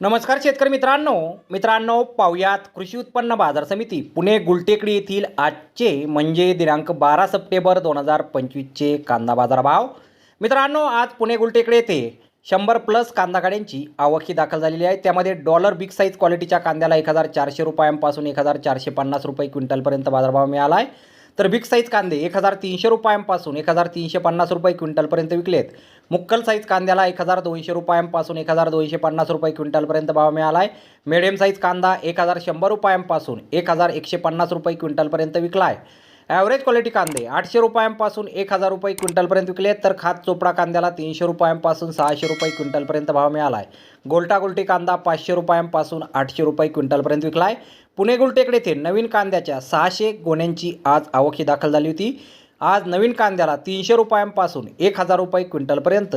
नमस्कार शेतकरी मित्रांनो. मित्रांनो पाहुयात कृषी उत्पन्न बाजार समिती पुणे गुलटेकडी येथील आजचे म्हणजे दिनांक बारा सप्टेंबर दोन हजार पंचवीसचे कांदा बाजार भाव मित्रांनो आज पुणे गुलटेकडे येथे शंभर प्लस कांदा गाड्यांची आवक ही दाखल झालेली आहे. त्यामध्ये डॉलर बिग साईज क्वालिटीच्या कांद्याला एक हजार चारशे रुपयांपासून एक हजार चारशे पन्नास रुपये क्विंटलपर्यंत बाजारभाव मिळाला आहे. तर बिग साईज कांदे एक हजार तीनशे रुपयांपासून एक हजार तीनशे पन्नास रुपये क्विंटलपर्यंत विकलेत. मुक्कल साईज कांद्याला एक हजार दोनशे रुपयांपासून एक हजार दोनशे पन्नास रुपये क्विंटलपर्यंत भाव मिळाला आहे मिडियम साईज कांदा एक हजार शंभर रुपयांपासून एक हजार एकशे पन्नास रुपये क्विंटलपर्यंत विकला आहे ॲव्हरेज क्वालिटी कांदे आठशे रुपयांपासून एक हजार रुपये क्विंटलपर्यंत विकले तर खात चोपडा कांद्याला तीनशे रुपयांपासून सहाशे रुपये क्विंटलपर्यंत भाव मिळाला आहे गोलटा गोलटी कांदा पाचशे रुपयांपासून आठशे रुपये क्विंटलपर्यंत विकला आहे पुणे गुलटेकडे येथे नवीन कांद्याच्या सहाशे गोण्यांची आज आवक ही दाखल झाली होती. आज नवीन कांद्याला तीनशे रुपयांपासून एक हजार रुपये क्विंटलपर्यंत